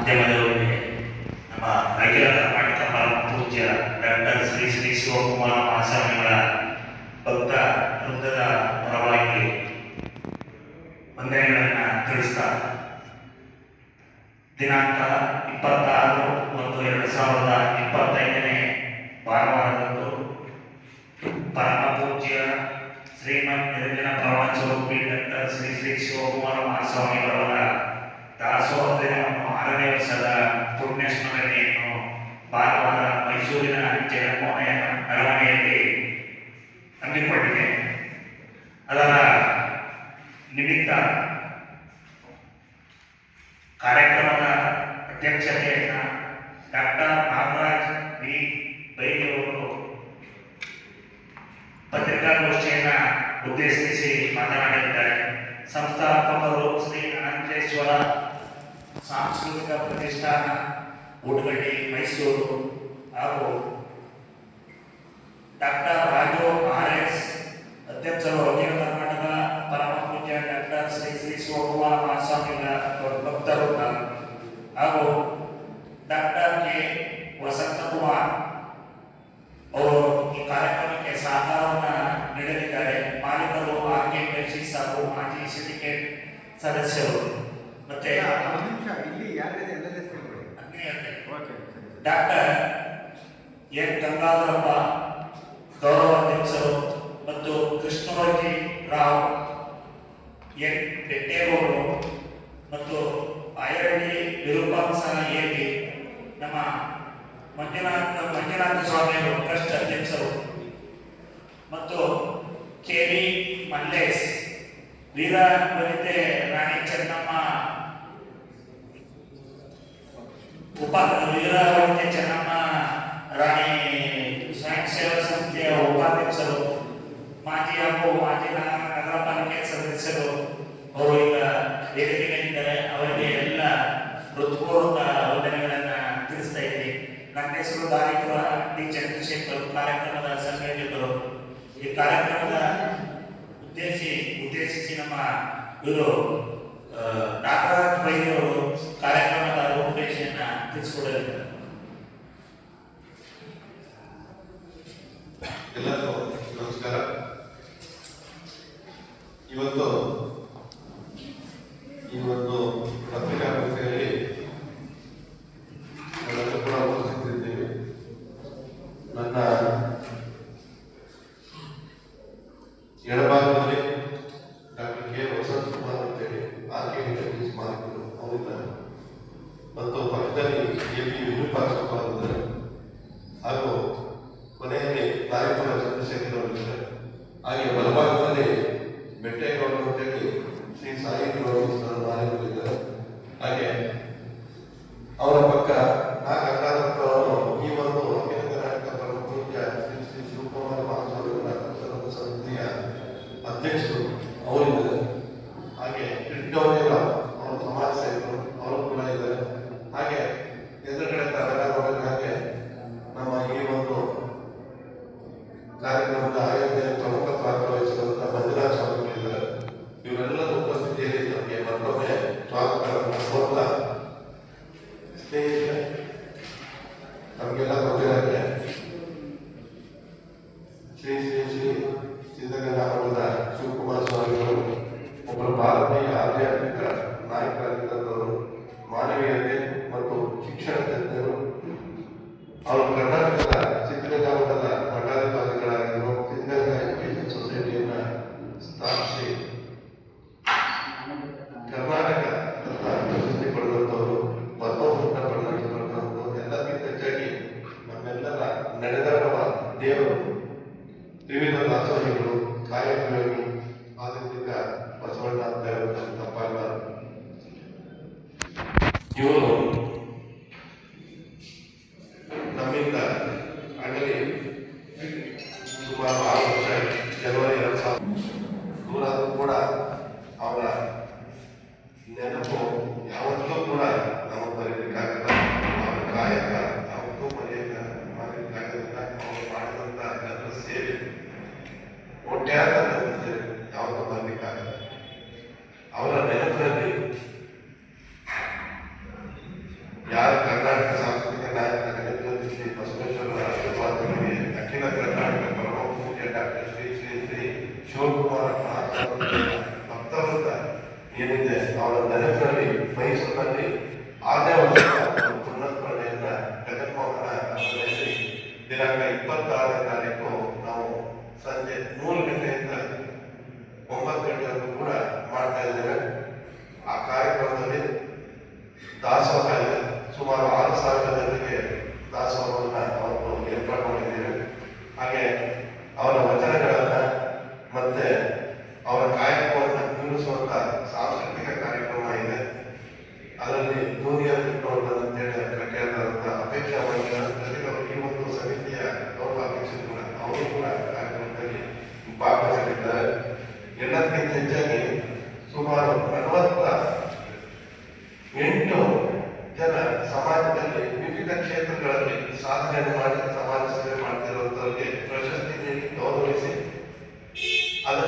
ಮಾಧ್ಯಮದವರಿಗೆ ನಮ್ಮ ಅಖಿಲ ಕರ್ನಾಟಕ ಪರಮ ಡಾಕ್ಟರ್ ಶ್ರೀ ಶ್ರೀ ಶಿವಕುಮಾರ ಮಹಾಸ್ವಾಮಿಗಳ ಭಕ್ತ ವೃಂದದ ಪರವಾಗಿ ವಂದನೆಗಳನ್ನು ತಿಳಿಸ್ತಾ ದಿನಾಂಕ ಇಪ್ಪತ್ತಾರು ಒಂದು ಎರಡು ಸಾವಿರದ ಇಪ್ಪತ್ತೈದನೇ ಭಾನುವಾರದಂದು ಪರಮ ಪೂಜ್ಯ ಶ್ರೀಮದ್ ನಿರಂಜನ ಪ್ರವಣ ಸ್ವರೂಪಿ ಡಾಕ್ಟರ್ ಶ್ರೀ ಶ್ರೀ ಶಿವಕುಮಾರ ಮಹಾಸ್ವಾಮಿಗಳವರ ದಾಸೋಹ ದಿನವನ್ನು ವರ್ಷದ ಪುಣ್ಯ ಸ್ಮರಣೆಯನ್ನು ಭಾನುವಾರ ಮೈಸೂರಿನ ಜಗನ್ಮೋಹನ ಮೆರವಣಿಗೆಯಲ್ಲಿ ಹಮ್ಮಿಕೊಂಡಿದೆ. ಅದರ ನಿಮಿತ್ತ ಕಾರ್ಯಕ್ರಮದ ಸಾಂಸ್ಕೃತಿಕ ಪ್ರತಿಷ್ಠಾನ ಊಟಗಡ್ಡಿ ಮೈಸೂರು, ಹಾಗೂ ಡಾಕ್ಟರ್ ರಾಜು ಆರ್ ಎಸ್ ಅಧ್ಯಕ್ಷರು ಅಖಿಲ ಕರ್ನಾಟಕ ಪರಮ ಪೂಜ್ಯ ಡಾಕ್ಟರ್ ಶ್ರೀ ಶ್ರೀ ಶಿವಕುಮಾರ ಮಹಾಸ್ವಾಮಿಗಳ ಭಕ್ತರು ಹಾಗೂ ವೀರ ವನಿತೆ ರಾಣಿ ಚೆನ್ನಮ್ಮ. ಉಪ ವೀರವನಿತೆ ಚೆನ್ನಮ್ಮ, ರಾಣಿ ಸ್ವಯಂ ಸೇವಾ ಸಂಸ್ಥೆಯ ಉಪಾಧ್ಯಕ್ಷರು, ಮಾಜಿ ಹಾಗೂ ಮಾಜಿ ನಗರ ಪಾಲಿಕೆ ಸದಸ್ಯರು, ಅವರು ಈಗ ವೇದಿಕೆಯಲ್ಲಿದ್ದಾರೆ ಅವರಿಗೆ ಎಲ್ಲ ಹೃತ್ಪೂರ್ವಕ ವಂದನೆಗಳನ್ನು ತಿಳಿಸ್ತಾ ಇದ್ದೀನಿ. ನನ್ನ ಹೆಸರು ಡಿ ಚಂದ್ರಶೇಖರ್ ಕಾರ್ಯಕ್ರಮದ ಸಂಯೋಜಕರು ಈ ಕಾರ್ಯಕ್ರಮದ ಇವರು ನಾಗರಾಜ್ ಕಾರ್ಯಕ್ರಮದ ರೂಪರೇಷೆಯನ್ನ ತಿಳಿಸ್ಕೊಡಲಿದ್ದಾರೆ ಎಲ್ಲರಿಗೂ ನಮಸ್ಕಾರ. ಇವತ್ತು ಈ ಒಂದು ಪತ್ರಿಕಾಗೋಷ್ಠಿಯಲ್ಲಿ ಕೂಡ ನನ್ನ ಎಡಭಾಗದಲ್ಲಿ Türkiye'deki ünlü parça. ಎದುರುಗಡೆ ತಾವೆಲ್ಲ ನೋಡಿದ ಹಾಗೆ ನಮ್ಮ ಈ ಒಂದು ಕಾರ್ಯಕ್ರಮದ ಆಯೋಜನೆ ಪ್ರಮುಖ ಪಾತ್ರ ವಹಿಸಿರುವಂತಹ ಮಂಜುನಾಥ್ ಸ್ವಾಮಿಗಳಿದ್ದಾರೆ ಇವರೆಲ್ಲರ ಉಪಸ್ಥಿತಿಯಲ್ಲಿ ನಮಗೆ ಮತ್ತೊಮ್ಮೆ ಸ್ವಾಗತವನ್ನು ಕೋರ್ತಾ ಸ್ನೇಹಿತರೆ ನಮಗೆಲ್ಲ ಗೊತ್ತಿರೋಕ್ಕೆ ಶ್ರೀ ಶ್ರೀ ಇವರು ಶಿವಕುಮಾರ್ ಭಕ್ತ ಏನಿದೆ ಅವರ ನೆನಪಿನಲ್ಲಿ ಮೈಸೂರಿನಲ್ಲಿ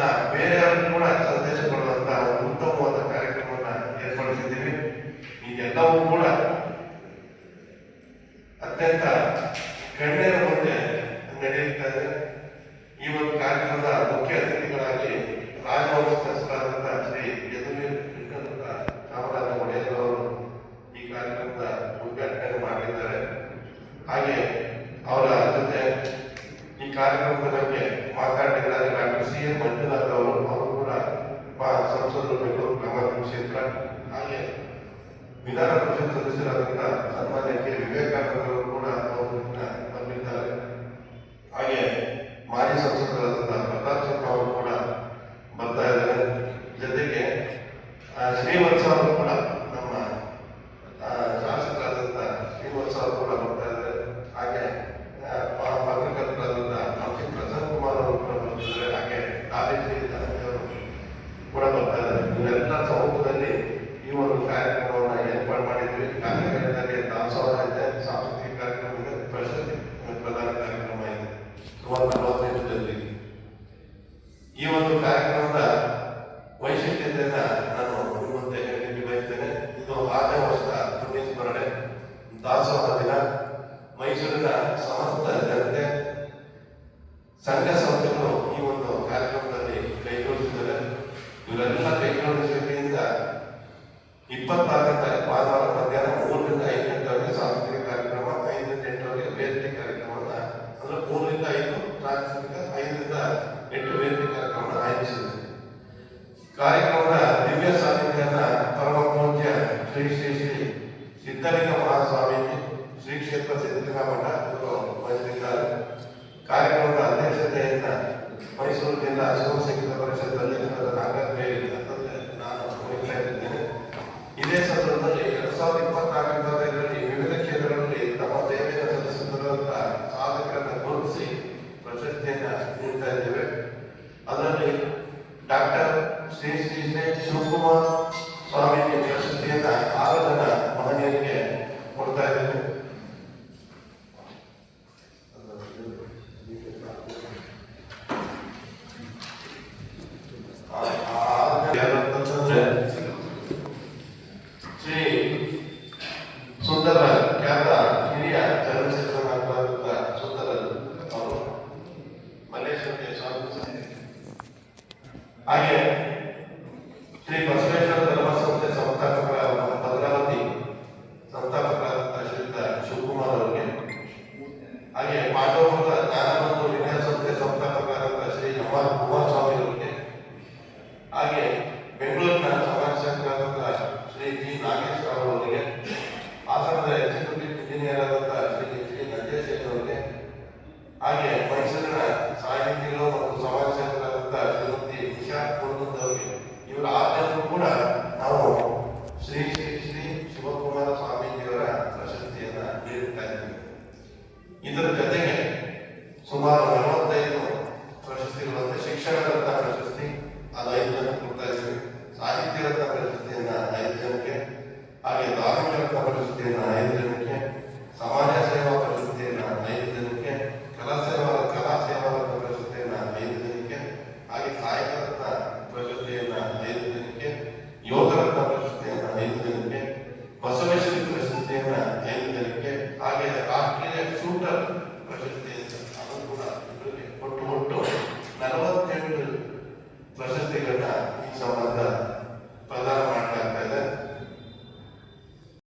da ವಿಧಾನ ಪರಿಷತ್ ಸದಸ್ಯರಾದಂತಹ ಸನ್ಮಾನ್ಯಕ್ಕೆ ವಿವೇಕಾನಂದರವರು ಕೂಡ ಅವರು ಕಾರ್ಯಕ್ರಮದ ವೈಶಿಷ್ಟ್ಯತೆಯನ್ನು ನಾನು ನಿಮ್ಮಂತೆ ಹೇಳಲಿಕ್ಕೆ ಬಯಸ್ತೇನೆ. ಇದು ಆರನೇ ವರ್ಷದ ಪುಣ್ಯ ಸ್ಮರಣೆ. ದಾಸೋಹ ದಿನ. ಮೈಸೂರಿನ ಸಮಸ್ತ ಜನತೆ ಸಂಘ ಸಂಸ್ಥೆಗಳು ಈ ಒಂದು ಕಾರ್ಯಕ್ರಮದಲ್ಲಿ ಕೈಗೊಳಿಸಿದ್ದಾರೆ ಇವರೆಲ್ಲ ಕೈಗೊಳ್ಳುವ ಇಪ್ಪತ್ನಾಲ್ಕನೇ ತಾರೀಕು ಮಹಾರಾಜ ಶ್ರೀ ಕ್ಷೇತ್ರ ಸಿದ್ಧಗಮಠ ಇವರು ವಹಿಸಿದ್ದಾರೆ ಕಾರ್ಯಕ್ರಮದ ಅಧ್ಯಕ್ಷತೆಯಿಂದ ಮೈಸೂರು ಜಿಲ್ಲಾ ಅಸೋಮ್ ಪರಿಷತ್ ಪರಿಷತ್ನಲ್ಲಿ ನಾನು ವಹಿಸ್ತಾ ಇದ್ದೇನೆ ಇದೇ ಸಂದರ್ಭದಲ್ಲಿ ಎರಡು ಸಾವಿರದ